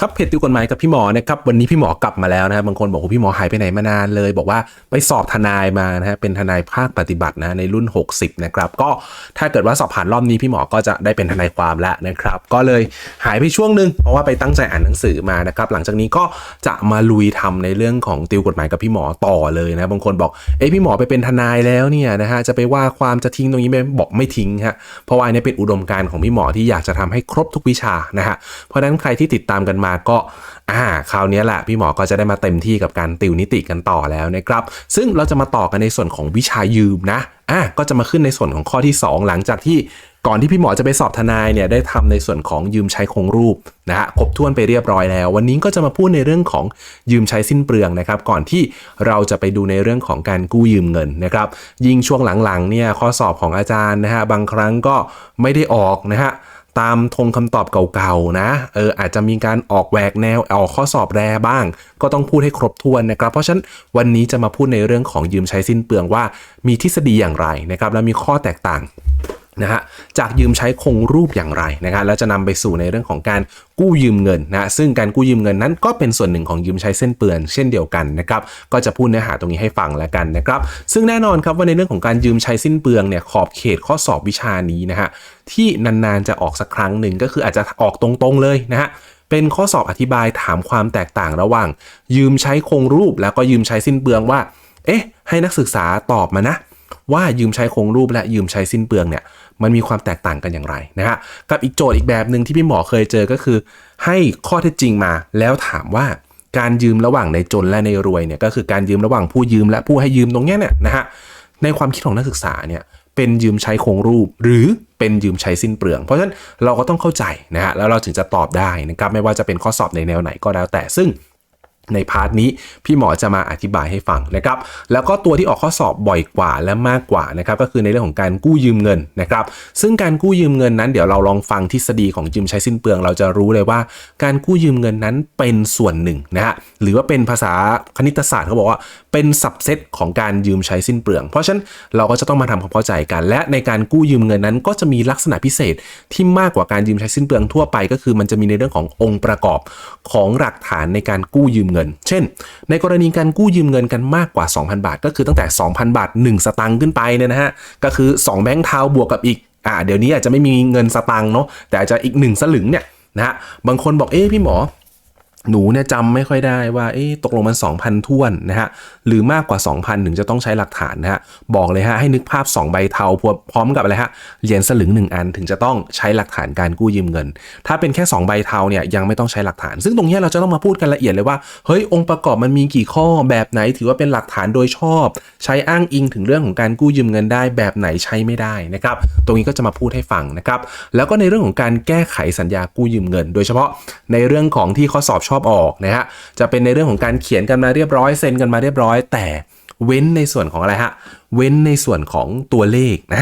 ครับเพจติวกฎหมายกับพี่หมอนะครับวันนี้พี่หมอกลับมาแล้วนะครับบางคนบอกว่าพี่หมอหายไปไหนมานานเลย บอกว่าไปสอบทนายมานะฮะเป็นทนายภาคปฏิบัตินะในรุ่น 60นะครับก็ถ้าเกิดว่าสอบผ่านรอบนี้พี่หมอก็จะได้เป็นทนายความแล้วนะครับก็เลยหายไปช่วงหนึ่งเพราะว่าไปตั้งใจอ่านหนังสือมานะครับหลังจากนี้ก็จะมาลุยทำในเรื่องของติวกฎหมายกับพี่หมอต่อเลยนะบางคนบอกเอ้พี่หมอไปเป็นทนายแล้วเนี่ยนะฮะจะไปว่าความจะทิ้งตรงนี้ไหมบอกไม่ทิ้งฮะเพราะว่าอันนี้เป็นอุดมการณ์ของพี่หมอที่อยากจะทำให้ครบทุกวิชานะฮะเพราะฉะนั้นใครที่ติดตามกันมาก็อ่าคราวนี้แหละพี่หมอก็จะได้มาเต็มที่กับการติวนิติกันต่อแล้วนะครับ ซึ่งเราจะมาต่อกันในส่วนของวิชายืมนะอะก็จะมาขึ้นในส่วนของข้อที่ 2 หลังจากที่ก่อนที่พี่หมอจะไปสอบทนายเนี่ยได้ทำในส่วนของยืมใช้คงรูปนะฮะครบถ้วนไปเรียบร้อยแล้ว วันนี้ก็จะมาพูดในเรื่องของยืมใช้สิ้นเปลืองนะครับ ก่อนที่เราจะไปดูในเรื่องของการกู้ยืมเงินนะครับ ยิ่งช่วงหลังๆเนี่ยข้อสอบของอาจารย์นะฮะบางครั้งก็ไม่ได้ออกนะฮะ ตามทงคำตอบเก่าๆนะเอออาจจะมีการออกแหวกแนวออกข้อสอบแรบ้าง ก็ต้องพูดให้ครบถ้วนนะครับ เพราะฉะนั้นวันนี้จะมาพูดในเรื่องของยืมใช้สิ้นเปลืองว่ามีทฤษฎีอย่างไรนะครับและมีข้อแตกต่าง นะฮะจากยืมใช้คงรูปอย่างไรนะครับแล้วจะนำไปสู่ในเรื่องของการกู้ยืมเงินนะซึ่งการกู้ยืมเงินนั้นก็เป็นส่วนหนึ่งของยืมใช้เส้นเปลือน เช่นเดียวกันนะครับก็จะพูดเนื้อหาตรงนี้ให้ฟังแล้วกันนะครับซึ่งแน่นอนครับว่าในเรื่องของการยืมใช้สิ้นเปลืองเนี่ยขอบเขตข้อสอบวิชานี้นะฮะที่นานๆจะออกสักครั้งหนึ่งก็คืออาจจะออกตรงๆเลยนะฮะเป็นข้อสอบอธิบายถามความแตกต่างระหว่าง ยืมใช้คงรูปแล้วก็ยืมใช้สิ้นเปลืองว่า เอ๊ะ ให้นักศึกษาตอบมานะ ว่ายืมใช้คงรูปและยืมใช้สิ้นเปลืองเนี่ย มันมีความแตกต่างกันอย่างไรนะฮะกับอีกโจทย์อีกแบบหนึ่งที่พี่หมอเคยเจอก็คือ ให้ข้อเท็จจริงมาแล้วถามว่าการยืมระหว่างในจนและในรวยเนี่ยก็คือการยืมระหว่างผู้ยืมและผู้ให้ยืมตรงเนี้ยเนี่ยนะฮะในความคิดของนักศึกษาเนี่ยเป็นยืมใช้คงรูป หรือเป็นยืมใช้สิ้นเปลือง เพราะฉะนั้นเราก็ต้องเข้าใจนะฮะแล้วเราถึงจะตอบได้นะครับไม่ว่าจะเป็นข้อสอบในแนวไหนก็แล้วแต่ซึ่ง ในพาร์ทนี้พี่หมอจะมาอธิบายให้ฟังนะครับแล้วก็ตัวที่ออกข้อสอบบ่อยกว่าและมากกว่านะครับก็คือในเรื่องของการกู้ยืมเงินนะครับซึ่งการกู้ยืมเงินนั้นเดี๋ยวเราลองฟังทฤษฎีของยืมใช้สิ้นเปลือง เราจะรู้เลยว่า การกู้ยืมเงินนั้นเป็นส่วนหนึ่งนะฮะหรือว่าเป็นภาษาคณิตศาสตร์เขาบอกว่าเป็นสับเซตของการยืมใช้สิ้นเปลือง เพราะฉะนั้นเราก็จะต้องมาทำความเข้าใจกัน และในการกู้ยืมเงินนั้น ก็จะมีลักษณะพิเศษที่มากกว่าการยืมใช้สิ้นเปลืองทั่วไป ก็คือมันจะมีในเรื่องขององค์ประกอบของหลักฐานในการกู้ยืมเงิน เช่น ในกรณีการกู้ยืมเงินกันมากกว่า 2,000 บาท ก็คือตั้งแต่ 2,000 บาท 1 สตางค์ขึ้นไปเนี่ยนะฮะ ก็คือ 2 แบงค์เท้าบวกกับอีก อ่า เดี๋ยวนี้อาจจะไม่มีเงินสตางค์เนาะ แต่อาจจะอีก 1 สลึงเนี่ยนะฮะ บางคนบอก เอ๊ะพี่หมอ หนูเนี่ยจำไม่ค่อยได้ว่าเอ๊ะตกลงมัน 2,000ท้วนนะฮะหรือมากกว่า 2,000 ถึงจะต้องใช้หลักฐานนะฮะบอกเลยฮะให้นึกภาพ 2 ใบเทาพร้อมกับอะไรฮะเหรียญสลึง 1 อันถึงจะต้องใช้หลักฐานการกู้ยืมเงิน ถ้าเป็นแค่ 2 ใบเทาเนี่ยยังไม่ต้องใช้หลักฐาน ซึ่งตรงนี้เราจะต้องมาพูดกันละเอียดเลยว่าเฮ้ยองค์ประกอบมันมีกี่ข้อแบบไหน ถือว่าเป็นหลักฐานโดยชอบ ใช้อ้างอิงถึงเรื่องของการกู้ยืมเงินได้แบบไหนใช้ไม่ได้นะครับตรงนี้ก็จะมาพูดให้ฟังนะครับแล้วก็ในเรื่องของการแก้ไขสัญญากู้ยืมเงิน โดยเฉพาะในเรื่องของที่ข้อสอบชอบออกนะฮะจะเป็นในเรื่องของการเขียนกันมาเรียบร้อยเซ็นกันมาเรียบร้อย แต่เว้นในส่วนของอะไรฮะ เว้นในส่วนของตัวเลขนะ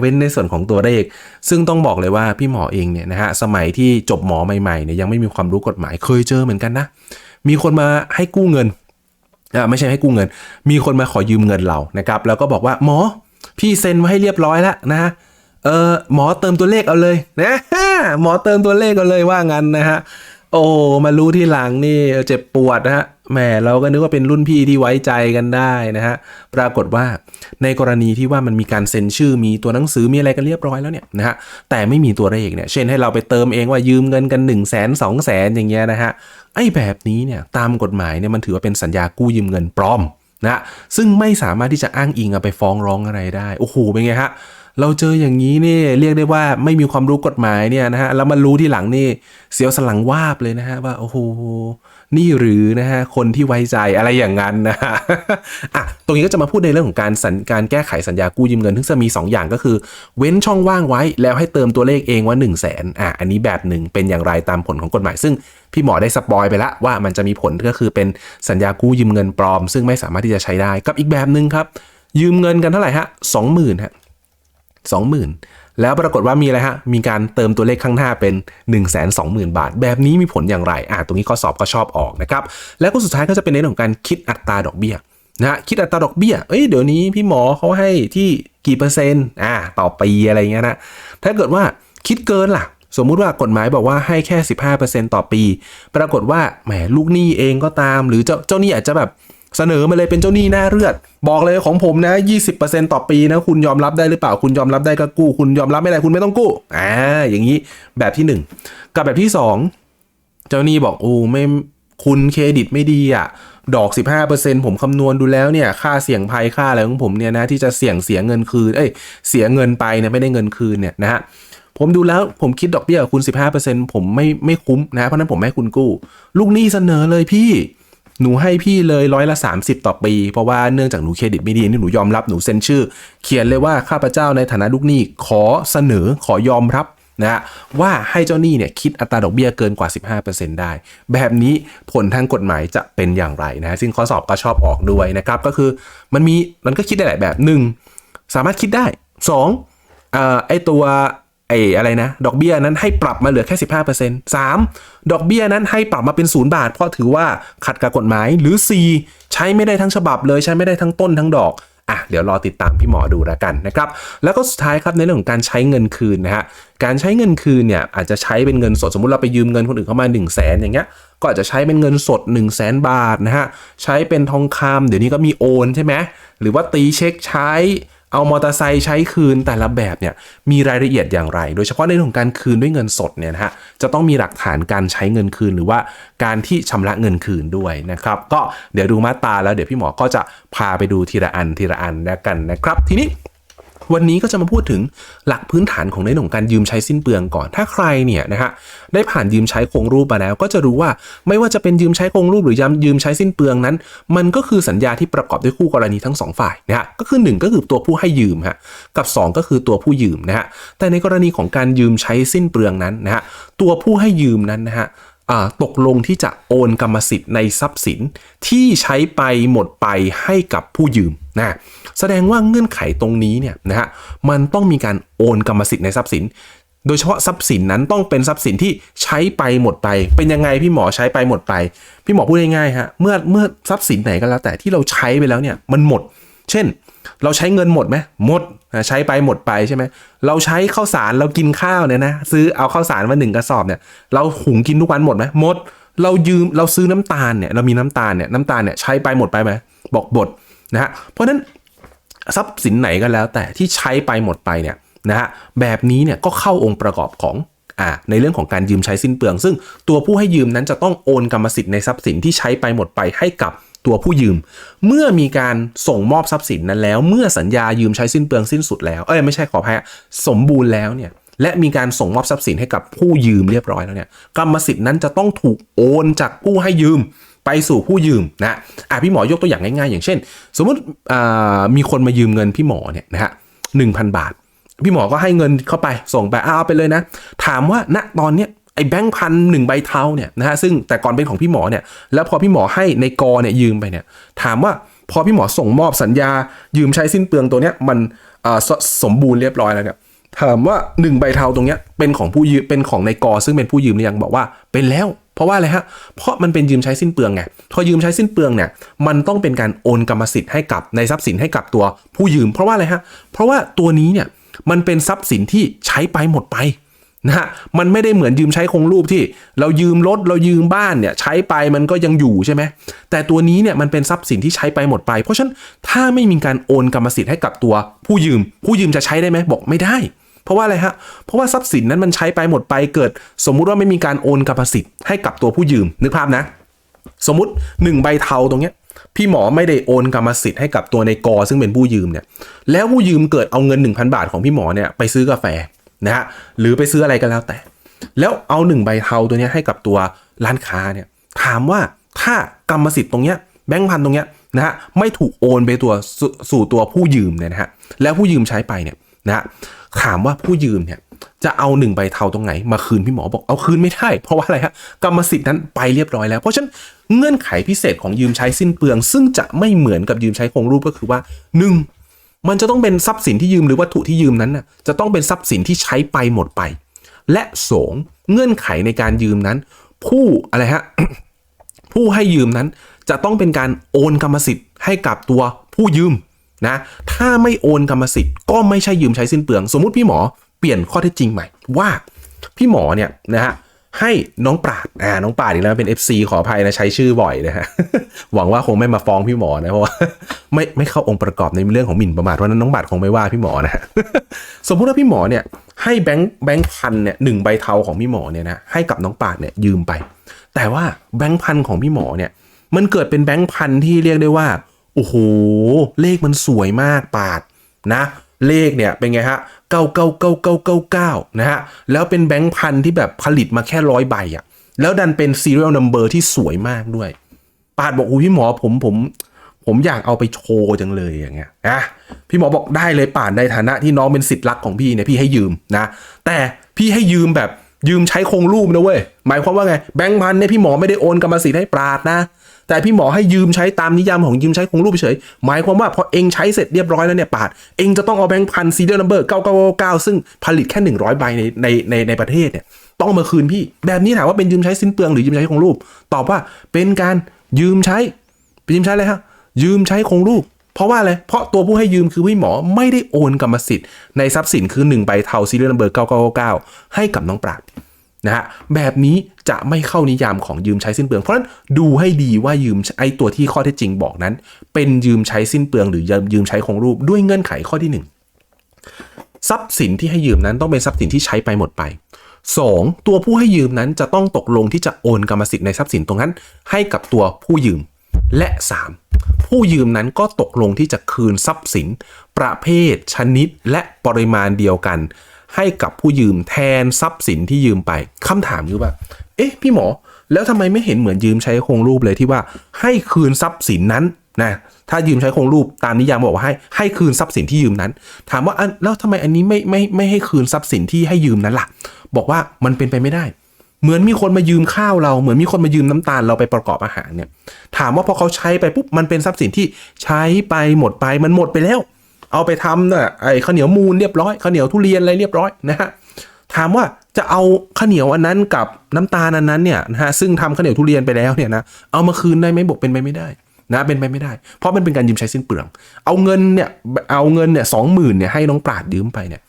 เว้นในส่วนของตัวเลข ซึ่งต้องบอกเลยว่าพี่หมอเองเนี่ยนะฮะสมัยที่จบหมอใหม่ๆเนี่ยยังไม่มีความรู้กฎหมายเคยเจอเหมือนกันนะ มีคนมาให้กู้เงินอ่าไม่ใช่ให้กู้เงิน มีคนมาขอยืมเงินเรานะครับ แล้วก็บอกว่าหมอพี่เซ็นไว้ให้เรียบร้อยแล้วนะเออหมอเติมตัวเลขเอาเลยนะหมอเติมตัวเลขเอาเลยว่างั้นนะฮะ โอ้มารู้ที่หลังนี่เจ็บปวดนะฮะแหมเราก็นึกว่าเป็นรุ่นพี่ที่ไว้ใจกันได้นะฮะปรากฏว่าในกรณีที่ว่ามันมีการเซ็นชื่อมีตัวหนังสือมีอะไรกันเรียบร้อยแล้วเนี่ยนะฮะแต่ไม่มีตัวเลขเนี่ยเช่นให้เราไปเติมเองว่ายืมเงินกัน1นึ่งแสนสองแสนอย่างเงี้ยนะฮะไอ้แบบนี้เนี่ยตามกฎหมายเนี่ยมันถือว่าเป็นสัญญากู้ยืมเงินปลอมนะซึ่งไม่สามารถที่จะอ้างอิงเอาไปฟ้องร้องอะไรได้โอ้โหเป็นไงฮะ เราเจออย่างนี้นี่เรียกได้ว่าไม่มีความรู้กฎหมายเนี่ยนะฮะแล้วมารู้ที่หลังนี่เสียวสลังวาบเลยนะฮะว่าโอ้โหนี่หรือนะฮะคนที่ไว้ใจอะไรอย่างนั้นนะฮะอะตรงนี้ก็จะมาพูดในเรื่องของการสัญการแก้ไขสัญญากู้ยืมเงินซึ่งจะมี 2 อย่างก็คือ เว้นช่องว่างไว้แล้วให้เติมตัวเลขเองว่า1 0 0 0 0แสนอะอันนี้แบบหนึ่งเป็นอย่างไรตามผลของกฎหมาย ซึ่งพี่หมอได้สปอยไปล้วว่ามันจะมีผลก็คือเป็นสัญญากู้ยืมเงินปลอม ซึ่งไม่สามารถที่จะใช้ได้กับอีกแบบหนึ่งครับยืมเงินกันเท่าไหร่ฮะสองหมื่นฮะ 20,000 แล้วปรากฏว่ามีอะไรฮะ มีการเติมตัวเลขข้างหน้าเป็น 1 2 0 0 0 0 บาท แบบนี้มีผลอย่างไร อ่าตรงนี้ข้อสอบก็ชอบออกนะครับ แล้วก็สุดท้ายก็จะเป็นในเรื่องของการคิดอัตราดอกเบี้ยนะฮะคิดอัตราดอกเบี้ย เอ้ยเดี๋ยวนี้พี่หมอเขาให้ที่กี่เปอร์เซ็นต์ อ่า ต่อปีอะไรเงี้ยนะ ถ้าเกิดว่าคิดเกินล่ะ สมมุติว่ากฎหมายบอกว่าให้แค่ 15%ต่อปี ปรากฏว่า แหม ลูกหนี้เองก็ตาม หรือเจ้าเจ้าหนี้อาจจะแบบ เสนอมาเลยเป็นเจ้าหนี้หน้าเลือด บอกเลยของผมนะ 20%ต่อปีนะ คุณยอมรับได้หรือเปล่า คุณยอมรับได้ก็กู้ คุณยอมรับไม่ได้คุณไม่ต้องกู้ อ่า อย่างนี้แบบที่หนึ่งกับแบบที่สองเจ้าหนี้บอกโอ้ไม่คุณเครดิตไม่ดีอะ ดอก 15%ผมคำนวณดูแล้วเนี่ย ค่าเสี่ยงภัยค่าอะไรของผมเนี่ยนะ ที่จะเสี่ยงเสียเงินคืน เอ้ย เสียเงินไปเนี่ยไม่ได้เงินคืนเนี่ยนะฮะผมดูแล้วผมคิดดอกเบี้ยกับคุณ 15%ผมไม่ไม่คุ้มนะ เพราะฉะนั้นผมไม่ให้คุณกู้ ลูกหนี้เสนอเลยพี่ หนูให้พี่เลยร้อยละ 30 ต่อปี เพราะว่าเนื่องจากหนูเครดิตไม่ดีนี่หนูยอมรับหนูเซ็นชื่อ เขียนเลยว่าข้าพเจ้าในฐานะลูกหนี้ขอเสนอขอยอมรับนะฮะว่าให้เจ้าหนี้เนี่ยคิดอัตราดอกเบี้ยเกินกว่า 15%ได้ แบบนี้ผลทางกฎหมายจะเป็นอย่างไรนะฮะซึ่งข้อสอบก็ชอบออกด้วยนะครับ ก็คือมันมีมันก็คิดได้หลายแบบหนึ่งสามารถคิดได้สองเอ่อไอตัว ไออะไรนะ ดอกเบี้ยนั้นให้ปรับมาเหลือแค่ 15% 3. ดอกเบี้ยนั้นให้ปรับมาเป็นศูนย์บาท เพราะถือว่าขัดกับกฎหมายหรือ 4. ใช้ไม่ได้ทั้งฉบับเลยใช้ไม่ได้ทั้งต้นทั้งดอกอะเดี๋ยวรอติดตามพี่หมอดูแล้วกันนะครับ แล้วก็สุดท้ายครับในเรื่องของการใช้เงินคืนนะฮะการใช้เงินคืนเนี่ยอาจจะใช้เป็นเงินสดสมมุติเราไปยืมเงินคนอื่นเข้ามา1 0 0 0 0แสนอย่างเงี้ยก็อาจจะใช้เป็นเงินสด 1 0 0 0 0แสนบาทนะฮะใช้เป็นทองคำเดี๋ยวนี้ก็มีโอนใช่ไหมหรือว่าตีเช็คใช้ เอามอเตอร์ไซค์ใช้คืนแต่ละแบบเนี่ยมีรายละเอียดอย่างไร โดยเฉพาะในเรื่องของการคืนด้วยเงินสดเนี่ยนะฮะจะต้องมีหลักฐานการใช้เงินคืนหรือว่าการที่ชำระเงินคืนด้วยนะครับก็เดี๋ยวดูมาตาแล้วเดี๋ยวพี่หมอก็จะพาไปดูทีละอันทีละอันแล้วกันนะครับ ทีนี้ วันนี้ก็จะมาพูดถึงหลักพื้นฐานของในเรื่องการยืมใช้สิ้นเปลืองก่อน ถ้าใครเนี่ยนะฮะได้ผ่านยืมใช้โครงรูปมาแล้ว ก็จะรู้ว่าไม่ว่าจะเป็นยืมใช้โครงรูปหรือย้ำยืมใช้สิ้นเปลืองนั้น มันก็คือสัญญาที่ประกอบด้วยคู่กรณีทั้งสองฝ่ายนะฮะก็คือ 1 ก็คือตัวผู้ให้ยืมฮะกับ 2 ก็คือตัวผู้ยืมนะฮะแต่ในกรณีของการยืมใช้สิ้นเปลืองนั้นนะฮะตัวผู้ให้ยืมนั้นนะฮะ ตกลงที่จะโอนกรรมสิทธิ์ในทรัพย์สินที่ใช้ไปหมดไปให้กับผู้ยืมนะแสดงว่าเงื่อนไขตรงนี้เนี่ยนะฮะมันต้องมีการโอนกรรมสิทธิ์ในทรัพย์สิน โดยเฉพาะทรัพย์สินนั้นต้องเป็นทรัพย์สินที่ใช้ไปหมดไป เป็นยังไงพี่หมอใช้ไปหมดไป พี่หมอพูดง่ายๆฮะเมื่อเมื่อทรัพย์สินไหนก็แล้วแต่ที่เราใช้ไปแล้วเนี่ยมันหมด เช่น เราใช้เงินหมดไหมหมดใช้ไปหมดไปใช่ไหมเราใช้ข้าวสารเรากินข้าวเนี่ยนะซื้อเอาข้าวสารมาหนึ่งกระสอบเนี่ยเราหุงกินทุกวันหมดไหมหมด เรายืมเราซื้อน้ำตาลเนี่ยเรามีน้ำตาลเนี่ยน้ำตาลเนี่ยใช้ไปหมดไปไหมบอกหมดนะฮะเพราะฉะนั้นทรัพย์สินไหนก็แล้วแต่ที่ใช้ไปหมดไปเนี่ยนะฮะแบบนี้เนี่ยก็เข้าองค์ประกอบของอ่าในเรื่องของการยืมใช้สิ้นเปลือง ซึ่งตัวผู้ให้ยืมนั้นจะต้องโอนกรรมสิทธิ์ในทรัพย์สินที่ใช้ไปหมดไปให้กับ ตัวผู้ยืม เมื่อมีการส่งมอบทรัพย์สินนั้นแล้ว เมื่อสัญญายืมใช้สิ้นเปลืองสิ้นสุดแล้ว เอ้ยไม่ใช่ขออภัยฮะสมบูรณ์แล้วเนี่ยและมีการส่งมอบทรัพย์สินให้กับผู้ยืมเรียบร้อยแล้วเนี่ยกรรมสิทธิ์นั้นจะต้องถูกโอนจากผู้ให้ยืมไปสู่ผู้ยืมนะอะพี่หมอยกตัวอย่างง่ายๆ อย่างเช่น สมมติอ่ามีคนมายืมเงินพี่หมอเนี่ยนะฮะหนึ่งพันบาท พี่หมอก็ให้เงินเข้าไปส่งไปเอาไปเลยนะ ถามว่าณตอนเนี้ย ไอ้แบงค์พันหนึ่งใบเทาเนี่ยนะฮะซึ่งแต่ก่อนเป็นของพี่หมอเนี่ยแล้วพอพี่หมอให้ในกอเนี่ยยืมไปเนี่ยถามว่าพอพี่หมอส่งมอบสัญญา ยืมใช้สิ้นเปลืองตัวเนี้ยมันสสมบูรณ์เรียบร้อยแล้วเนี่ยถามว่าหนึ่งใบเทาตรงเนี้ยเป็นของผู้ยืมเป็นของในกอ ซึ่งเป็นผู้ยืมหรือยังบอกว่าเป็นแล้ว เพราะว่าอะไรฮะเพราะมันเป็นยืมใช้สิ้นเปลืองไงพอยืมใช้สิ้นเปลืองเนี่ยมันต้องเป็นการโอนกรรมสิทธิ์ให้กับในทรัพย์สินให้กับตัวผู้ยืม เพราะว่าอะไรฮะเพราะว่าตัวนี้เนี่ยมันเป็นทรัพย์สินที่ใช้ไปหมดไป นะฮะมันไม่ได้เหมือนยืมใช้คงรูปที่ เรายืมรถเรายืมบ้านเนี่ยใช้ไปมันก็ยังอยู่ใช่ไหมแต่ตัวนี้เนี่ยมันเป็นทรัพย์สินที่ใช้ไปหมดไป เพราะฉะนั้นถ้าไม่มีการโอนกรรมสิทธิ์ให้กับตัว ผู้ยืม ผู้ยืมจะใช้ได้ไหมบอกไม่ได้ เพราะว่าอะไรฮะเพราะว่าทรัพย์สินนั้นมันใช้ไปหมดไปเกิด สมมุติว่าไม่มีการโอนกรรมสิทธิ์ให้กับตัวผู้ยืมนึกภาพนะ สมมติ1ใบเทาตรงเนี้ยพี่หมอไม่ได้โอนกรรมสิทธิ์ให้กับตัวในกอซึ่งเป็นผู้ยืมเนี่ยแล้วผู้ยืมเกิดเอาเงิน 1,000 บาทของพี่หมอเนี่ยไปซื้อกาแฟ นะฮะหรือไปซื้ออะไรก็แล้วแต่ แล้วเอา1ใบเทาตัวนี้ให้กับตัวร้านค้าเนี่ยถามว่าถ้ากรรมสิทธิ์ตรงเนี้ยแบงค์พันตรงเนี้ยนะฮะไม่ถูกโอนไปตัวสสู่ตัวผู้ยืมเนี่ยนะฮะแล้วผู้ยืมใช้ไปเนี่ยนะฮะถามว่าผู้ยืมเนี่ยจะเอาหนึ่งใบเทาตรงไหนมาคืนพี่หมอบอกเอาคืนไม่ได้เพราะว่าอะไรฮะกรรมสิทธิ์นั้นไปเรียบร้อยแล้ว เพราะฉะนั้นเงื่อนไขพิเศษของยืมใช้สิ้นเปลือง ซึ่งจะไม่เหมือนกับยืมใช้คงรูปก็คือว่าหนึ่ง มันจะต้องเป็นทรัพย์สินที่ยืมหรือวัตถุที่ยืมนั้นน่ะจะต้องเป็นทรัพย์สินที่ใช้ไปหมดไป และสงเงื่อนไขในการยืมนั้น ผู้อะไรฮะผู้ให้ยืมนั้น จะต้องเป็นการโอนกรรมสิทธิ์ให้กับตัวผู้ยืมนะถ้าไม่โอนกรรมสิทธิ์ก็ไม่ใช่ยืมใช้สิ้นเปลือง สมมุติพี่หมอเปลี่ยนข้อเท็จจริงใหม่ว่า พี่หมอเนี่ยนะฮะ ให้น้องปราดอ่าน้องปราดอีกแล้วเป็น FC ขออภัยนะใช้ชื่อบ่อยนะฮะหวังว่าคงไม่มาฟ้องพี่หมอนะเพราะว่าไม่ไม่เข้าองค์ประกอบในเรื่องของหมิ่นประมาทเพราะนั้นน้องปราดคงไม่ว่าพี่หมอนะฮะสมมุติว่าพี่หมอเนี่ยให้แบงค์แบงค์พันเนี่ยหนึ่งใบเทาของพี่หมอเนี่ยนะให้กับน้องปราดเนี่ยยืมไป แต่ว่าแบงค์พันของพี่หมอเนี่ยมันเกิดเป็นแบงค์พันที่เรียกได้ว่าโอ้โหเลขมันสวยมากปาดนะ เลขเนี่ยเป็นไงฮะ เก้าเก้าเก้าเก้าเก้าเก้านะฮะแล้วเป็นแบงค์พันที่แบบผลิตมาแค่ร้อยใบอะแล้วดันเป็น serial number ที่สวยมากด้วย ปาดบอกอู้พี่หมอผมผมผมอยากเอาไปโชว์จังเลยอย่างเงี้ยนะพี่หมอบอกได้เลยป่านในฐานะที่น้องเป็นสิทธิ์รักของพี่เนี่ยพี่ให้ยืมนะ แต่พี่ให้ยืมแบบยืมใช้คงรูปนะเว้ยหมายความว่าไงแบงค์พันเนี่ยพี่หมอไม่ได้โอนกรรมสิทธิ์ให้ปราดนะ แต่พี่หมอให้ยืมใช้ตามนิยามของยืมใช้คงรูปเฉย หมายความว่าพอเองใช้เสร็จเรียบร้อยแล้วเนี่ยปาด เองจะต้องเอาแบงค์พันซีเรียลนัมเบอร์9999ซึ่งผลิตแค่ 100 ใบในในในในประเทศเนี่ยต้องมาคืนพี่ แบบนี้ถามว่าเป็นยืมใช้สิ้นเปลืองหรือยืมใช้คงรูป ตอบว่าเป็นการยืมใช้ไปยืมใช้เลยฮะยืมใช้คงรูปเพราะว่าอะไร เพราะตัวผู้ให้ยืมคือพี่หมอไม่ได้โอนกรรมสิทธิ์ในทรัพย์สินคือ1ใบเทาซีเรียลนัมเบอร์9999ให้กับน้องปราด นะฮะแบบนี้จะไม่เข้านิยามของยืมใช้สิ้นเปลือง เพราะฉะนั้นดูให้ดีว่ายืมไอตัวที่ข้อเท็จจริงบอกนั้น เป็นยืมใช้สิ้นเปลืองหรือยืมใช้คงรูปด้วยเงื่อนไขข้อที่ 1 ทรัพย์สินที่ให้ยืมนั้นต้องเป็นทรัพย์สินที่ใช้ไปหมดไป 2. ตัวผู้ให้ยืมนั้นจะต้องตกลงที่จะโอนกรรมสิทธิ์ในทรัพย์สินตรงนั้น ให้กับตัวผู้ยืมและ 3. ผู้ยืมนั้นก็ตกลงที่จะคืนทรัพย์สิน ประเภท ชนิดและปริมาณเดียวกัน ให้กับผู้ยืมแทนทรัพย์สินที่ยืมไปคำถามคือว่า เอ๊ะ พี่หมอ แล้วทำไมไม่เห็นเหมือนยืมใช้คงรูปเลยที่ว่าให้คืนทรัพย์สินนั้นนะถ้ายืมใช้คงรูปตามนิยามบอกว่าให้ให้คืนทรัพย์สินที่ยืมนั้น ถามว่าแล้วทำไมอันนี้ไม่ไม่ไม่ให้คืนทรัพย์สินที่ให้ยืมนั้นล่ะ บอกว่ามันเป็นไปไม่ได้ เหมือนมีคนมายืมข้าวเราเหมือนมีคนมายืมน้ำตาลเราไปประกอบอาหารเนี่ยถามว่าพอเขาใช้ไปปุ๊บมันเป็นทรัพย์สินที่ใช้ไปหมดไปมันหมดไปแล้ว เอาไปทำน่ะไอ้ข้าวเหนียวมูลเรียบร้อยข้าวเหนียวทุเรียนอะไรเรียบร้อยนะฮะถามว่าจะเอาข้าวเหนียวอันนั้นกับน้ำตาลอันนั้นเนี่ยนะฮะซึ่งทำข้าวเหนียวทุเรียนไปแล้วเนี่ยนะเอามาคืนได้ไหมบอกเป็นไปไม่ได้นะเป็นไปไม่ได้ เพราะมันเป็นการยืมใช้สิ้นเปลือง เอาเงินเนี่ยเอาเงินเนี่ยสองหมื่นเนี่ยให้น้องปราดยืมไปเนี่ย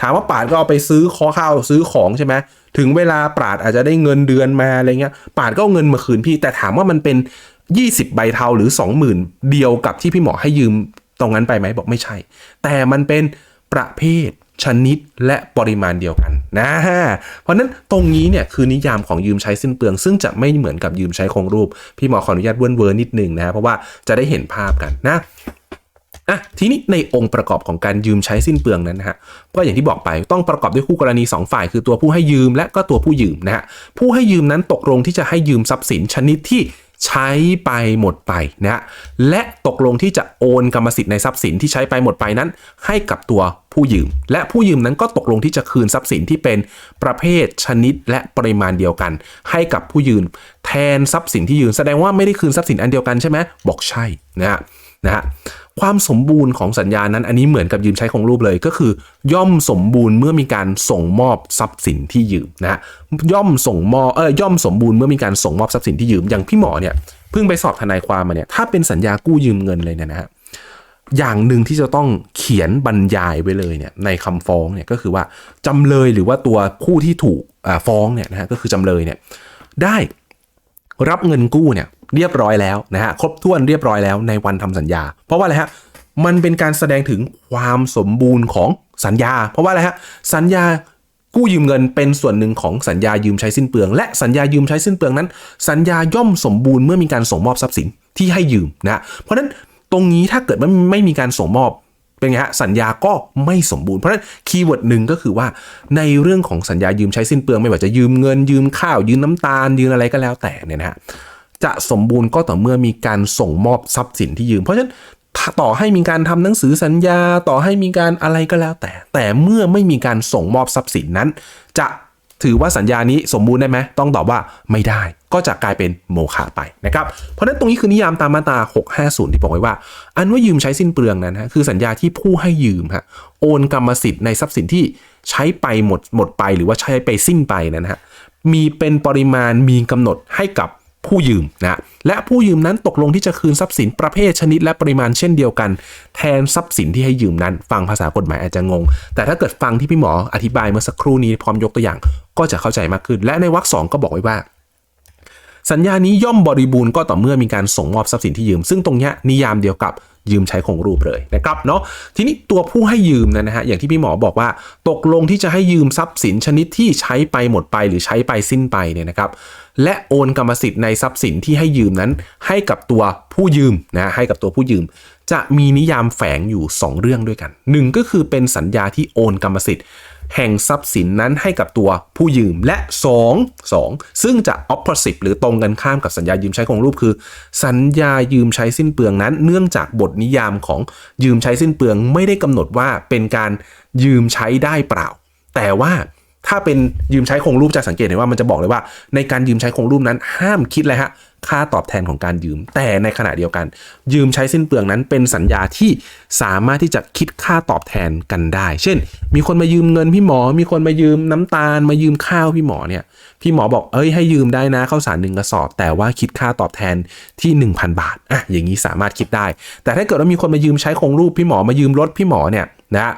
ถามว่าปาดก็เอาไปซื้อขอข้าวซื้อของใช่ไหมถึงเวลาปราดอาจจะได้เงินเดือนมาอะไรเงี้ยปาดก็เอาเงินมาคืนพี่ แต่ถามว่ามันเป็น 20 ใบเทาหรือ 20,000 เดียวกับที่พี่หมอให้ยืม ตรงนั้นไปไหมบอกไม่ใช่ แต่มันเป็นประเภทชนิดและปริมาณเดียวกันนะเพราะนั้นตรงนี้เนี่ยคือนิยามของยืมใช้สิ้นเปลือง ซึ่งจะไม่เหมือนกับยืมใช้คงรูป พี่หมอขออนุญาตเวิร์นเวิร์นนิดนึงนะเพราะว่าจะได้เห็นภาพกันนะอะทีนี้ในองค์ประกอบของการยืมใช้สิ้นเปลืองนั้นนะฮะก็อย่างที่บอกไปต้องประกอบด้วยคู่กรณี 2 ฝ่าย คือตัวผู้ให้ยืมและก็ตัวผู้ยืมนะฮะผู้ให้ยืมนั้นตกลงที่จะให้ยืมทรัพย์สินชนิดที่ ใช้ไปหมดไปนะฮะและตกลงที่จะโอนกรรมสิทธิ์ในทรัพย์สินที่ใช้ไปหมดไปนั้น ให้กับตัวผู้ยืม และผู้ยืมนั้นก็ตกลงที่จะคืนทรัพย์สินที่เป็นประเภทชนิดและปริมาณเดียวกัน ให้กับผู้ยืมแทนทรัพย์สินที่ยืมแสดงว่าไม่ได้คืนทรัพย์สินอันเดียวกันใช่ไหมบอกใช่นะฮะนะฮะ ความสมบูรณ์ของสัญญานั้น อันนี้เหมือนกับยืมใช้ของรูปเลย ก็คือย่อมสมบูรณ์เมื่อมีการส่งมอบทรัพย์สินที่ยืมนะฮะย่อมส่งมอบเออย่อมสมบูรณ์เมื่อมีการส่งมอบทรัพย์สินที่ยืมอย่างพี่หมอเนี่ยเพิ่งไปสอบทนายความมาเนี่ยถ้าเป็นสัญญากู้ยืมเงินเลยเนี่ยนะฮะอย่างหนึ่งที่จะต้องเขียนบรรยายไว้เลยเนี่ยในคำฟ้องเนี่ยก็คือว่าจำเลยหรือว่าตัวผู้ที่ถูกฟ้องเนี่ยนะฮะก็คือจำเลยเนี่ยได้รับเงินกู้เนี่ย เรียบร้อยแล้วนะฮะครบถ้วนเรียบร้อยแล้วในวันทำสัญญา เพราะว่าอะไรฮะมันเป็นการแสดงถึงความสมบูรณ์ของสัญญา เพราะว่าอะไรฮะสัญญากู้ยืมเงินเป็นส่วนหนึ่งของสัญญายืมใช้สิ้นเปลือง และสัญญายืมใช้สิ้นเปลืองนั้น สัญญาย่อมสมบูรณ์เมื่อมีการส่งมอบทรัพย์สินที่ให้ยืมนะเพราะฉะนั้นตรงนี้ถ้าเกิดว่ไม่มีการส่งมอบเป็นไงฮะสัญญาก็ไม่สมบูรณ์เพราะฉะนั้นคีย์เวิร์ดหนึ่งก็คือว่าในเรื่องของสัญญายืมใช้สิ้นเปลืองไม่ว่าจะยืมเงินยืมข้าวยืมน้ำตาลยืมอะไรก็แล้วแต่เนี่ยนะฮะ จะสมบูรณ์ก็ต่อเมื่อมีการส่งมอบทรัพย์สินที่ยืม เพราะฉะนั้นต่อให้มีการทำหนังสือสัญญาต่อให้มีการอะไรก็แล้วแต่ แต่เมื่อไม่มีการส่งมอบทรัพย์สินนั้น จะถือว่าสัญญานี้สมบูรณ์ได้ไหมต้องตอบว่าไม่ได้ ก็จะกลายเป็นโมฆะไปนะครับ เพราะนั้นตรงนี้คือนิยามตามมาตรา 650 ที่บอกไว้ว่า อันว่ายืมใช้สิ้นเปลืองนั้นฮะคือสัญญาที่ผู้ให้ยืมฮะโอนกรรมสิทธิ์ในทรัพย์สินที่ใช้ไปหมดหมดไปหรือว่าใช้ไปสิ้นไปนั้นฮะมีเป็นปริมาณมีกำหนดให้กับ ผู้ยืมนะและผู้ยืมนั้นตกลงที่จะคืนทรัพย์สินประเภทชนิดและปริมาณเช่นเดียวกัน แทนทรัพย์สินที่ให้ยืมนั้น ฟังภาษากฎหมายอาจจะงง แต่ถ้าเกิดฟังที่พี่หมออธิบายเมื่อสักครู่นี้พร้อมยกตัวอย่าง ก็จะเข้าใจมากขึ้น และในวรรคสองก็บอกไว้ว่า สัญญานี้ย่อมบริบูรณ์ก็ต่อเมื่อมีการส่งมอบทรัพย์สินที่ยืม ซึ่งตรงนี้นิยามเดียวกับยืมใช้คงรูปเลยนะครับเนาะทีนี้ตัวผู้ให้ยืมนะฮะอย่างที่พี่หมอบอกว่า ตกลงที่จะให้ยืมทรัพย์สินชนิดที่ใช้ไปหมดไปหรือใช้ไปสิ้นไปเนี่ยนะครับ และโอนกรรมสิทธิ์ในทรัพย์สินที่ให้ยืมนั้น ให้กับตัวผู้ยืมนะให้กับตัวผู้ยืม จะมีนิยามแฝงอยู่ 2 เรื่องด้วยกันหนึ่งก็คือเป็นสัญญาที่โอนกรรมสิทธิ์ แห่งทรัพย์สินนั้นให้กับตัวผู้ยืมและ 2 2 ซึ่งจะ opposite หรือตรงกันข้ามกับสัญญายืมใช้คงรูปคือ สัญญายืมใช้สิ้นเปลืองนั้น เนื่องจากบทนิยามของยืมใช้สิ้นเปลือง ไม่ได้กำหนดว่าเป็นการยืมใช้ได้เปล่า แต่ว่า ถ้าเป็นยืมใช้คงรูปจะสังเกตเห็นว่ามันจะบอกเลยว่า ในการยืมใช้คงรูปนั้น ห้ามคิดเลยฮะค่าตอบแทนของการยืม แต่ในขณะเดียวกัน ยืมใช้สิ้นเปลืองนั้นเป็นสัญญาที่สามารถที่จะคิดค่าตอบแทนกันได้ เช่น มีคนมายืมเงินพี่หมอ มีคนมายืมน้ำตาล มายืมข้าวพี่หมอเนี่ย พี่หมอบอกเอ้ยให้ยืมได้นะข้าวสารหนึ่งกระสอบ แต่ว่าคิดค่าตอบแทนที่ 1,000 บาทอะอย่างนี้สามารถคิดได้ แต่ถ้าเกิดว่ามีคนมายืมใช้คงรูปพี่หมอมายืมรถพี่หมอเนี่ยนะ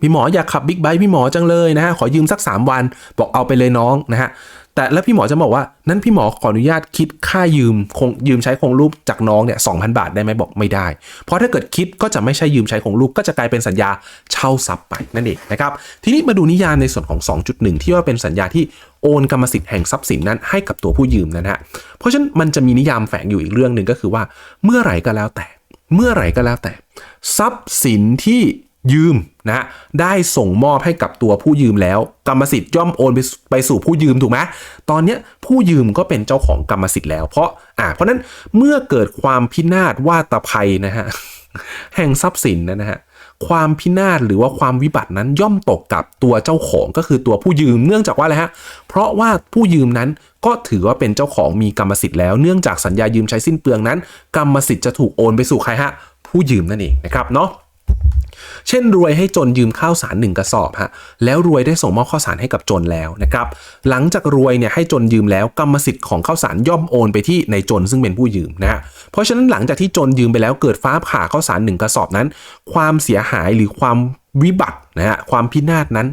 พี่หมออยากขับบิ๊กไบค์พี่หมอจังเลยนะฮะขอยืมสัก 3 วัน บอกเอาไปเลยน้องนะฮะแต่แล้วพี่หมอจะบอกว่านั้นพี่หมอขออนุญาตคิดค่ายืมคงยืมใช้คงรูปจากน้องเนี่ยสองพบาทได้ไหมบอกไม่ได้ เพราะถ้าเกิดคิดก็จะไม่ใช่ยืมใช้คงรูปก็จะกลายเป็นสัญญาเช่าทรัพย์ไปนั่นเองนะครับทีนี้มาดูนิยามในส่วนของ 2.1 ที่ว่าเป็นสัญญาที่โอนกรรมสิทธิ์แห่งทรัพย์สินนั้นให้กับตัวผู้ยืมนะฮะเพราะฉะนั้นมันจะมีนิยามแฝงอยู่อีกเรื่องหนึ่งก็คือว่าเมื่อไหร่ก็แล้วแต่ เมื่อไหร่ก็แล้วแต่ ทรัพย์สินที่ ยืมนะได้ส่งมอบให้กับตัวผู้ยืมแล้ว กรรมสิทธิ์ย่อมโอนไปไปสู่ผู้ยืมถูกไหมตอนนี้ผู้ยืมก็เป็นเจ้าของกรรมสิทธิ์แล้ว เพราะอ่าเพราะนั้นเมื่อเกิดความพินาศว่าตภัยนะฮะแห่งทรัพย์สินนะฮะความพินาศหรือว่าความวิบัตินั้นย่อมตกกับตัวเจ้าของก็คือตัวผู้ยืมเนื่องจากว่าอะไรฮะเพราะว่าผู้ยืมนั้นก็ถือว่าเป็นเจ้าของมีกรรมสิทธิ์แล้วเนื่องจากสัญญายืมใช้สิ้นเปลืองนั้น กรรมสิทธิ์จะถูกโอนไปสู่ใครฮะผู้ยืมนั่นเองนะครับเนาะ เช่นรวยให้จนยืมข้าวสารหนึ่งกระสอบฮะแล้วรวยได้ส่งมอบข้าวสารให้กับจนแล้วนะครับหลังจากรวยเนี่ยให้จนยืมแล้วกรรมสิทธิ์ของข้าวสารย่อมโอนไปที่ในจนซึ่งเป็นผู้ยืมนะฮะเพราะฉะนั้นหลังจากที่จนยืมไปแล้วเกิดฟ้าผ่าข้าวสารหนึ่งกระสอบนั้น ความเสียหายหรือความวิบัตินะฮะความพินาศนั้น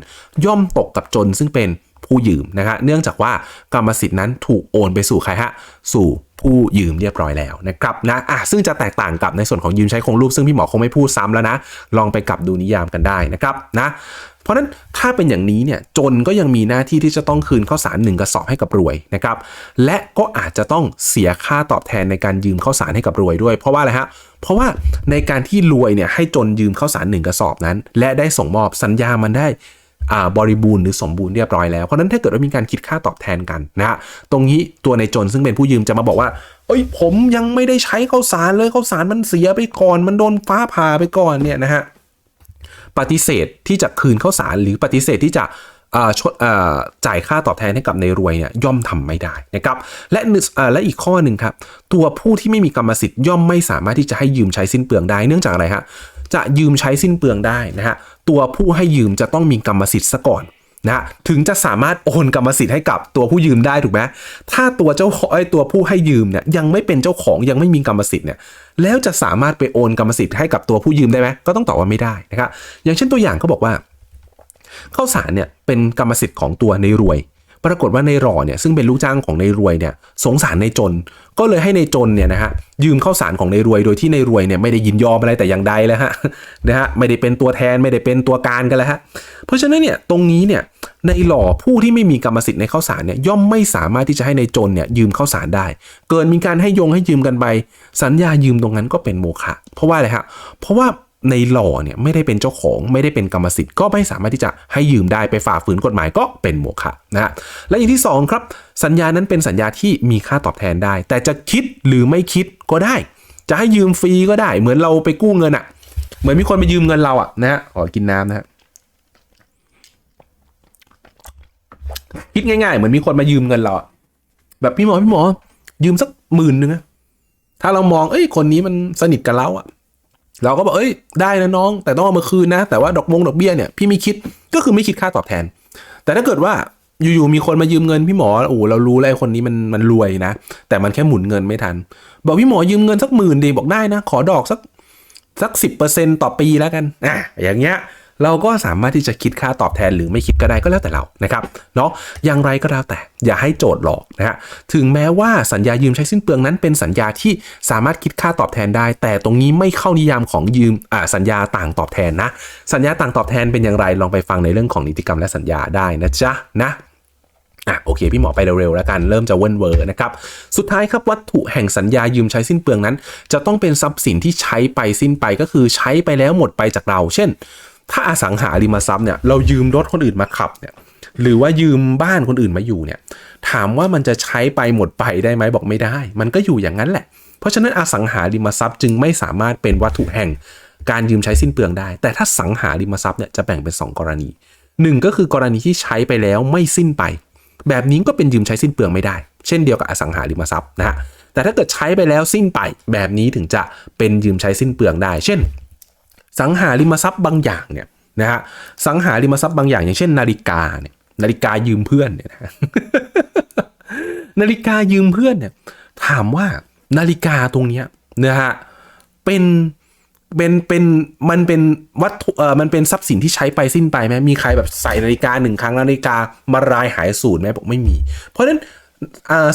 ย่อมตกกับจนซึ่งเป็น ผู้ยืมนะฮะเนื่องจากว่ากรรมสิทธิ์นั้นถูกโอนไปสู่ใครฮะสู่ผู้ยืมเรียบร้อยแล้วนะครับนะอะซึ่งจะแตกต่างกับในส่วนของยืมใช้คงรูปซึ่งพี่หมอคงไม่พูดซ้ำแล้วนะ ลองไปกลับดูนิยามกันได้นะครับนะเพราะนั้นถ้าเป็นอย่างนี้เนี่ยจนก็ยังมีหน้าที่ที่จะต้องคืนข้าวสารหนึ่งกระสอบให้กับรวยนะครับและก็อาจจะต้องเสียค่าตอบแทนในการยืมข้าวสารให้กับรวยด้วย เพราะว่าอะไรฮะเพราะว่าในการที่รวยเนี่ยให้จนยืมข้าวสารหนึ่งกระสอบนั้น และได้ส่งมอบสัญญามันได้ บริบูรณ์หรือสมบูรณ์เรียบร้อยแล้วเพราะนั้นถ้าเกิดว่ามีการคิดค่าตอบแทนกันนะฮะตรงนี้ตัวในจนซึ่งเป็นผู้ยืมจะมาบอกว่าเอ้ยผมยังไม่ได้ใช้ข้าวสารเลยข้าวสารมันเสียไปก่อน มันโดนฟ้าผ่าไปก่อนเนี่ยนะฮะปฏิเสธที่จะคืนข้าวสารหรือปฏิเสธที่จะชดจ่ายค่าตอบแทนให้กับในรวยเนี่ยย่อมทำไม่ได้นะครับและอ่าและอีกข้อหนึ่งครับ ตัวผู้ที่ไม่มีกรรมสิทธิ์ย่อมไม่สามารถที่จะให้ยืมใช้สิ้นเปลืองได้เนื่องจากอะไรฮะ จะยืมใช้สิ้นเปลืองได้นะฮะตัวผู้ให้ยืมจะต้องมีกรรมสิทธิ์ซะก่อนนะถึงจะสามารถโอนกรรมสิทธิ์ให้กับตัวผู้ยืมได้ถูกไหมถ้าตัวเจ้าไอ้ตัวผู้ให้ยืมเนี่ยยังไม่เป็นเจ้าของยังไม่มีกรรมสิทธิ์เนี่ยแล้วจะสามารถไปโอนกรรมสิทธิ์ให้กับตัวผู้ยืมได้ไหมก็ต้องตอบว่าไม่ได้นะครับอย่างเช่นตัวอย่างเขาบอกว่าข้าวสารเนี่ยเป็นกรรมสิทธิ์ของตัวในรวย ปรากฏว่าในรอเนี่ยซึ่งเป็นลูกจ้างของในรวยเนี่ยสงสารในจน ก็เลยให้ในจนเนี่ยนะฮะยืมข้าวสารของในรวยโดยที่ในรวยเนี่ยไม่ได้ยินยอมอะไรแต่อย่างใดแล้วฮะนะฮะไม่ได้เป็นตัวแทนไม่ได้เป็นตัวการกันแล้วฮะเพราะฉะนั้นเนี่ยตรงนี้เนี่ยในหล่อผู้ที่ไม่มีกรรมสิทธิ์ในข้าวสารเนี่ยย่อมไม่สามารถที่จะให้ในจนเนี่ยยืมข้าวสารได้ เกิดมีการให้ยงให้ยืมกันไป สัญญายืมตรงนั้นก็เป็นโมฆะเพราะว่าอะไรฮะเพราะว่า ในหล่อเนี่ยไม่ได้เป็นเจ้าของไม่ได้เป็นกรรมสิทธิ์ก็ไม่สามารถที่จะให้ยืมได้ไปฝ่าฝืนกฎหมายก็เป็นโมฆะนะฮะและอย่างที่สองครับสัญญานั้นเป็นสัญญาที่มีค่าตอบแทนได้ แต่จะคิดหรือไม่คิดก็ได้ จะให้ยืมฟรีก็ได้ เหมือนเราไปกู้เงินอะ่ะ เหมือนมีคนไปยืมเงินเราอะ่ะนะฮะขอกินน้ำนะฮะคิดง่ายๆ เหมือนมีคนมายืมเงินเราแบบพี่หมอพี่หมอ ยืมสักหมื่นนึงนะถ้าเรามองเอ้ยคนนี้มันสนิทกับเราอะ เราก็บอกเอ้ยได้นะน้อง แต่ต้องเอามาคืนนะ แต่ว่าดอกมงดอกเบี้ยเนี่ยพี่ไม่คิดก็คือไม่คิดค่าตอบแทน แต่ถ้าเกิดว่าอยู่ๆมีคนมายืมเงินพี่หมอโอ้เรารู้แล้วคนนี้มันมันรวยนะ แต่มันแค่หมุนเงินไม่ทัน บอกพี่หมอยืมเงินสักหมื่นดีบอกได้นะ ขอดอกสักสักสิบเปอร์เซ็นต่อปีแล้วกันอะอย่างเงี้ย เราก็สามารถที่จะคิดค่าตอบแทนหรือไม่คิดก็ได้ก็แล้วแต่เรานะครับเนาะอย่างไรก็แล้วแต่อย่าให้โจทย์หลอกนะฮะถึงแม้ว่าสัญญายืมใช้สิ้นเปลืองนั้นเป็นสัญญาที่สามารถคิดค่าตอบแทนได้ แต่ตรงนี้ไม่เข้านิยามของยืมอ่าสัญญาต่างตอบแทนนะ สัญญาต่างตอบแทนเป็นอย่างไรลองไปฟังในเรื่องของนิติกรรมและสัญญาได้นะจ๊ะนะอะโอเค พี่หมอไปเร็วๆแล้วกัน เริ่มจะเว้นเวอร์นะครับ สุดท้ายครับวัตถุแห่งสัญญายืมใช้สิ้นเปลืองนั้น จะต้องเป็นทรัพย์สินที่ใช้ไปสิ้นไปก็คือใช้ไปแล้วหมดไปจากเรา เช่น ถ้าอสังหาริมทรัพย์เนี่ยเรายืมรถคนอื่นมาขับเนี่ยหรือว่ายืมบ้านคนอื่นมาอยู่เนี่ยถามว่ามันจะใช้ไปหมดไปได้ไหมบอกไม่ได้ มันก็อยู่อย่างนั้นแหละ เพราะฉะนั้นอสังหาริมทรัพย์จึงไม่สามารถเป็นวัตถุแห่งการยืมใช้สิ้นเปลืองได้ แต่ถ้าสังหาริมทรัพย์เนี่ยจะแบ่งเป็น 2 กรณีหนึ่งก็คือกรณีที่ใช้ไปแล้วไม่สิ้นไป แบบนี้ก็เป็นยืมใช้สิ้นเปลืองไม่ได้ เช่นเดียวกับอสังหาริมทรัพย์นะฮะแต่ถ้าเกิดใช้ไปแล้วสิ้นไป แบบนี้ถึงจะเป็นยืมใช้สิ้นเปลืองได้ เช่น สังหาริมทรัพย์บางอย่างเนี่ยนะฮะสังหาริมทรัพย์บางอย่างอย่างเช่น นาฬิกาเนี่ยนาฬิกายืมเพื่อนเนี่ยนะนาฬิกายืมเพื่อนเนี่ยถามว่านาฬิกาตรงเนี้ยนะฮะเป็นเป็นเป็นมันเป็นวัตถุเออมันเป็นทรัพย์สินที่ใช้ไปสิ้นไปไหมมีใครแบบใส่นาฬิกาหนึ่งครั้งนาฬิกามารายหายสูญไหมบอกไม่มี เพราะฉะนั้น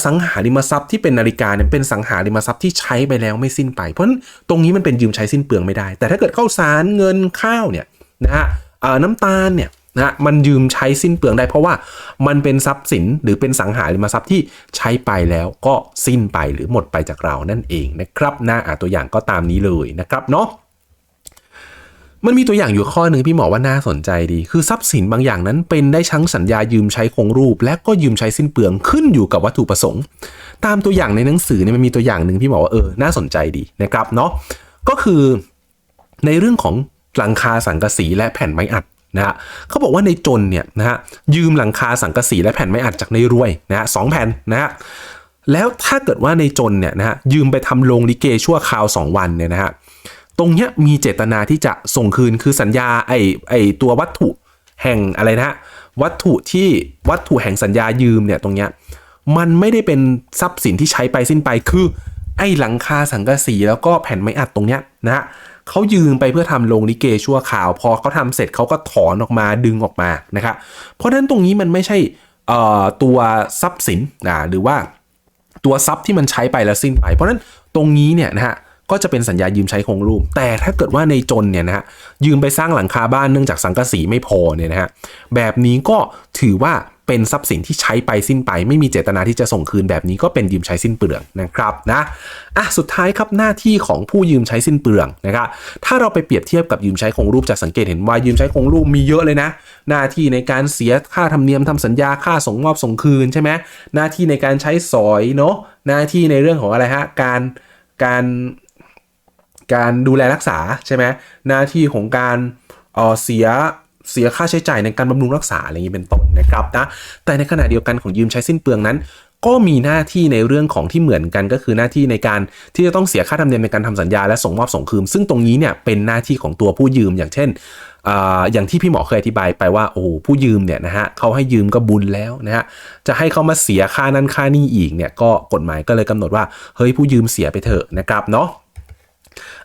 สังหาริมทรัพย์ที่เป็นนาฬิกาเนี่ยเป็นสังหาริมทรัพย์ที่ใช้ไปแล้วไม่สิ้นไป เพราะตรงนี้มันเป็นยืมใช้สิ้นเปลืองไม่ได้ แต่ถ้าเกิดข้าวสารเงินข้าวเนี่ยนะฮะน้ำตาลเนี่ยนะมันยืมใช้สิ้นเปลืองได้เพราะว่ามันเป็นทรัพย์สินหรือเป็นสังหาริมทรัพย์ที่ใช้ไปแล้วก็สิ้นไปหรือหมดไปจากเรานั่นเองนะครับนะอ่าตัวอย่างก็ตามนี้เลยนะครับเนาะ มันมีตัวอย่างอยู่ข้อหนึ่งพี่หมอว่าน่าสนใจดี คือทรัพย์สินบางอย่างนั้นเป็นได้ทั้งสัญญายืมใช้คงรูป และก็ยืมใช้สิ้นเปลืองขึ้นอยู่กับวัตถุประสงค์ ตามตัวอย่างในหนังสือเนี่ยมันมีตัวอย่างหนึ่งพี่หมอว่าเออน่าสนใจดีนะครับเนาะก็คือในเรื่องของหลังคาสังกะสีและแผ่นไม้อัดนะฮะเขาบอกว่าในจนเนี่ยนะฮะยืมหลังคาสังกะสีและแผ่นไม้อัดจากในรวยนะฮะสองแผ่นนะฮะแล้วถ้าเกิดว่าในจนเนี่ยนะฮะยืมไปทำโรงลิเกชั่วคราว 2 วันเนี่ยนะฮะ ตรงเนี้ยมีเจตนาที่จะส่งคืนคือสัญญาไอไอตัววัตถุแห่งอะไรนะฮะวัตถุที่วัตถุแห่งสัญญายืมเนี่ยตรงเนี้ยมันไม่ได้เป็นทรัพย์สินที่ใช้ไปสิ้นไปคือ ไอ้หลังคาสังกะสีแล้วก็แผ่นไม้อัดตรงเนี้ยนะฮะเขายืมไปเพื่อทำโรงลิเกชั่วข่าว พอเขาทำเสร็จเขาก็ถอนออกมาดึงออกมานะครับเพราะฉะนั้นตรงนี้มันไม่ใช่เอ่อตัวทรัพย์สินนะหรือว่าตัวทรัพย์ที่มันใช้ไปแล้วสิ้นไป เพราะฉะนั้นตรงนี้เนี่ยนะฮะ ก็จะเป็นสัญญายืมใช้คงรูป แต่ถ้าเกิดว่าในจนเนี่ยนะฮะยืมไปสร้างหลังคาบ้านเนื่องจากสังกะสีไม่พอเนี่ยนะฮะแบบนี้ก็ถือว่าเป็นทรัพย์สินที่ใช้ไปสิ้นไป ไม่มีเจตนาที่จะส่งคืนแบบนี้ก็เป็นยืมใช้สิ้นเปลืองนะครับนะอะสุดท้ายครับหน้าที่ของผู้ยืมใช้สิ้นเปลืองนะครับถ้าเราไปเปรียบเทียบกับยืมใช้คงรูปจะสังเกตเห็นว่ายืมใช้คงรูปมีเยอะเลยนะ หน้าที่ในการเสียค่าธรรมเนียมทำสัญญาค่าส่งมอบส่งคืนใช่ไหมหน้าที่ในการใช้สอยเนาะหน้าที่ในเรื่องของอะไรฮะการการ การดูแลรักษาใช่ไหมหน้าที่ของการเออเสียเสียค่าใช้จ่ายในการบำรุงรักษาอะไรอย่างนี้เป็นต้นนะครับนะแต่ในขณะเดียวกันของยืมใช้สิ้นเปลืองนั้น ก็มีหน้าที่ในเรื่องของที่เหมือนกันก็คือหน้าที่ในการที่จะต้องเสียค่าธรรมเนียมในการทำสัญญาและส่งมอบส่งคืนซึ่งตรงนี้เนี่ยเป็นหน้าที่ของตัวผู้ยืมอย่างเช่นออย่างที่พี่หมอเคยอธิบายไปว่าโอ้ผู้ยืมเนี่ยนะฮะเขาให้ยืมก็บุญแล้วนะฮะจะให้เขามาเสียค่านั้นค่านี้อีกเนี่ยก็กฎหมายก็เลยกำหนดว่าเฮ้ยผู้ยืมเสียไปเถอะนะครับเนาะ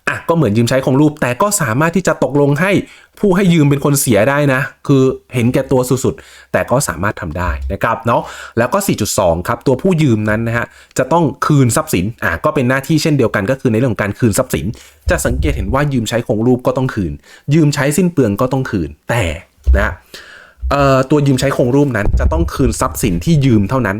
อะก็เหมือนยืมใช้คงรูป แต่ก็สามารถที่จะตกลงให้ผู้ให้ยืมเป็นคนเสียได้นะ คือเห็นแก่ตัวสุดๆ แต่ก็สามารถทำได้นะครับเนาะแล้วก็ 4.2 ครับ ตัวผู้ยืมนั้นนะฮะจะต้องคืนทรัพย์สินอะก็เป็นหน้าที่เช่นเดียวกันก็คือในเรื่องของการคืนทรัพย์สิน จะสังเกตเห็นว่ายืมใช้คงรูปก็ต้องคืน ยืมใช้สิ้นเปลืองก็ต้องคืน แต่นะเอ่อตัวยืมใช้คงรูปนั้น จะต้องคืนทรัพย์สินที่ยืมเท่านั้น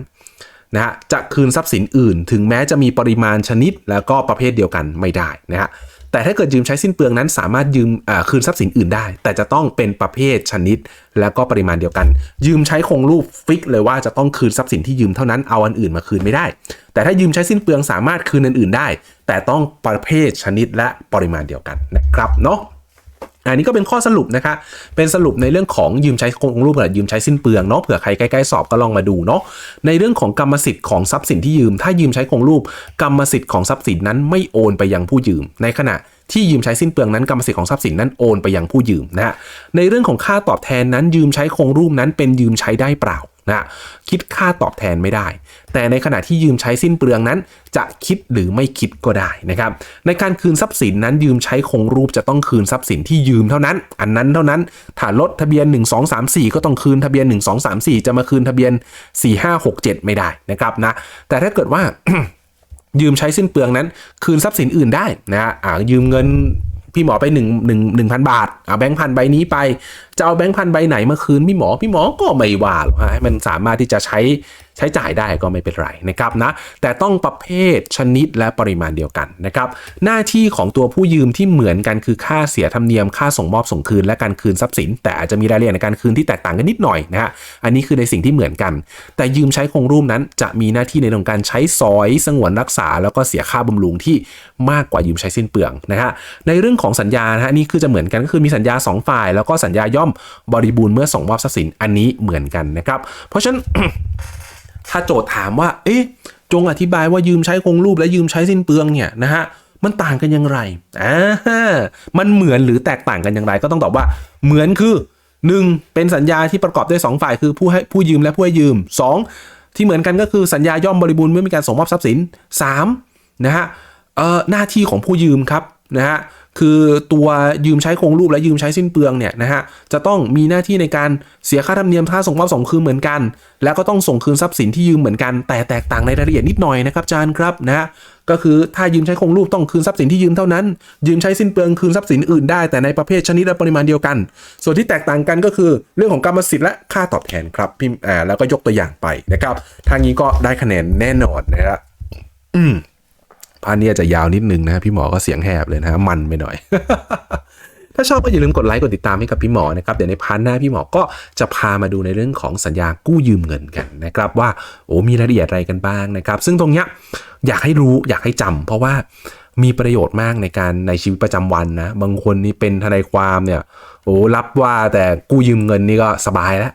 นะฮะจะคืนทรัพย์สินอื่น ถึงแม้จะมีปริมาณชนิดแล้วก็ประเภทเดียวกันไม่ได้นะฮะ แต่ถ้าเกิดยืมใช้สิ้นเปลืองนั้น สามารถยืมคืนทรัพย์สินอื่นได้ แต่จะต้องเป็นประเภทชนิด แล้วก็ปริมาณเดียวกัน ยืมใช้คงรูปฟิกเลยว่าจะต้องคืนทรัพย์สินที่ยืมเท่านั้นเอาอันอื่นมาคืนไม่ได้ แต่ถ้ายืมใช้สิ้นเปลืองสามารถคืนอันอื่นได้ แต่ต้องประเภทชนิดและปริมาณเดียวกันนะครับเนาะ อันนี้ก็เป็นข้อสรุปนะคะ เป็นสรุปในเรื่องของยืมใช้คงรูปกับยืมใช้สิ้นเปลืองเนาะ เผื่อใครใกล้ๆสอบก็ลองมาดูเนาะ ในเรื่องของกรรมสิทธิ์ของทรัพย์สินที่ยืม ถ้ายืมใช้คงรูป กรรมสิทธิ์ของทรัพย์สินนั้นไม่โอนไปยังผู้ยืม ในขณะที่ยืมใช้สิ้นเปลืองนั้นกรรมสิทธิ์ของทรัพย์สินนั้นโอนไปยังผู้ยืมนะฮะ ในเรื่องของค่าตอบแทนนั้นยืมใช้คงรูปนั้นเป็นยืมใช้ได้เปล่า นะคิดค่าตอบแทนไม่ได้ แต่ในขณะที่ยืมใช้สิ้นเปลืองนั้น จะคิดหรือไม่คิดก็ได้นะครับ ในการคืนทรัพย์สินนั้นยืมใช้คงรูปจะต้องคืนทรัพย์สินที่ยืมเท่านั้น อันนั้นเท่านั้นถ้ารถทะเบียน 1 2 3 4 ก็ต้องคืนทะเบียน 1 2 3 4 จะมาคืนทะเบียน 4 5 6 7 ไม่ได้นะครับนะแต่ถ้าเกิดว่ายืมใช้สิ้นเปลืองนั้น คืนทรัพย์สินอื่นได้นะฮะยืมเงิน พี่หมอไปหนึ่งหนึ่งหนึ่งพันบาทเอาแบงค์พันใบนี้ไป จะเอาแบงค์พันใบไหนมาคืนพี่หมอพี่หมอก็ไม่ว่าหรอกฮะให้มันสามารถที่จะใช้ ใช้จ่ายได้ก็ไม่เป็นไรนะครับนะแต่ต้องประเภทชนิดและปริมาณเดียวกันนะครับหน้าที่ของตัวผู้ยืมที่เหมือนกันคือค่าเสียธรรมเนียมค่าส่งมอบส่งคืนและการคืนทรัพย์สิน แต่อาจจะมีรายละเอียดในการคืนที่แตกต่างกันนิดหน่อยนะฮะอันนี้คือในสิ่งที่เหมือนกัน แต่ยืมใช้คงรูปนั้นจะมีหน้าที่ในเรื่องการใช้สอย สงวนรักษา แล้วก็เสียค่าบำรุงที่มากกว่ายืมใช้สิ้นเปลืองนะฮะในเรื่องของสัญญานะฮะนี่คือจะเหมือนกันก็คือมีสัญญาสองฝ่าย แล้วก็สัญญาย่อมบริบูรณ์เมื่อส่งมอบทรัพย์สินอันนี้เหมือนกันนะครับเพราะฉะนั้น ถ้าโจทย์ถามว่า เอ๊ะ จงอธิบายว่ายืมใช้คงรูปและยืมใช้สิ้นเปลืองเนี่ยนะฮะ มันต่างกันอย่างไรอ่ามันเหมือนหรือแตกต่างกันอย่างไร ก็ต้องตอบว่า เหมือนคือ 1. เป็นสัญญาที่ประกอบด้วย 2 ฝ่ายคือผู้ให้ผู้ยืมและผู้ให้ยืม 2. ที่เหมือนกันก็คือสัญญาย่อมบริบูรณ์เมื่อมีการส่งมอบทรัพย์สิน 3. นะฮะเอ่อหน้าที่ของผู้ยืมครับนะฮะ คือตัวยืมใช้คงรูปและยืมใช้สิ้นเปลืองเนี่ยนะฮะจะต้องมีหน้าที่ในการเสียค่าธรรมเนียมค่าส่งมอบส่งคืนเหมือนกัน แล้วก็ต้องส่งคืนทรัพย์สินที่ยืมเหมือนกันแต่แตกต่างในรายละเอียดนิดหน่อยนะครับอาจารย์ครับนะฮะก็คือถ้ายืมใช้คงรูปต้องคืนทรัพย์สินที่ยืมเท่านั้น ยืมใช้สิ้นเปลืองคืนทรัพย์สินอื่นได้แต่ในประเภทชนิดและปริมาณเดียวกัน ส่วนที่แตกต่างกันก็คือเรื่องของกรรมสิทธิ์และค่าตอบแทนครับพี่อ่าแล้วก็ยกตัวอย่างไปนะครับทางนี้ก็ได้คะแนนแน่นอนนะครับอืม พาคนี้อาจจะยาวนิดนึงนะพี่หมอก็เสียงแหบเลยนะฮะมันไปหน่อย ถ้าชอบก็อย่าลืมกดไลค์กดติดตามให้กับพี่หมอนะครับเดี๋ยวในพาร์ทหน้าพี่หมอก็จะพามาดูในเรื่องของสัญญากู้ยืมเงินกันนะครับว่าโอ้มีรายละเอียดอะไรกันบ้างนะครับ ซึ่งตรงเนี้ยอยากให้รู้อยากให้จำเพราะว่า มีประโยชน์มากในการในชีวิตประจำวันนะ บางคนนี่เป็นทนายความเนี่ยโอ้รับว่าแต่กู้ยืมเงินนี่ก็สบายแล้ว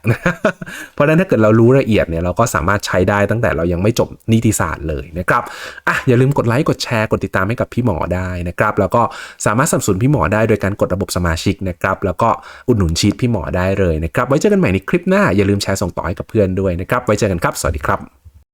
เพราะฉะนั้นถ้าเกิดเรารู้ละเอียดเนี่ยเราก็สามารถใช้ได้ตั้งแต่เรายังไม่จบนิติศาสตร์เลยนะครับอะอย่าลืมกดไลค์กดแชร์กดติดตามให้กับพี่หมอได้นะครับ แล้วก็สามารถสนับสนุนพี่หมอได้โดยการกดระบบสมาชิกนะครับแล้วก็อุดหนุนชีตพี่หมอได้เลยนะครับไว้เจอกันใหม่ในคลิปหน้าอย่าลืมแชร์ส่งต่อให้กับเพื่อนด้วยนะครับไว้เจอกันครับ สวัสดีครับ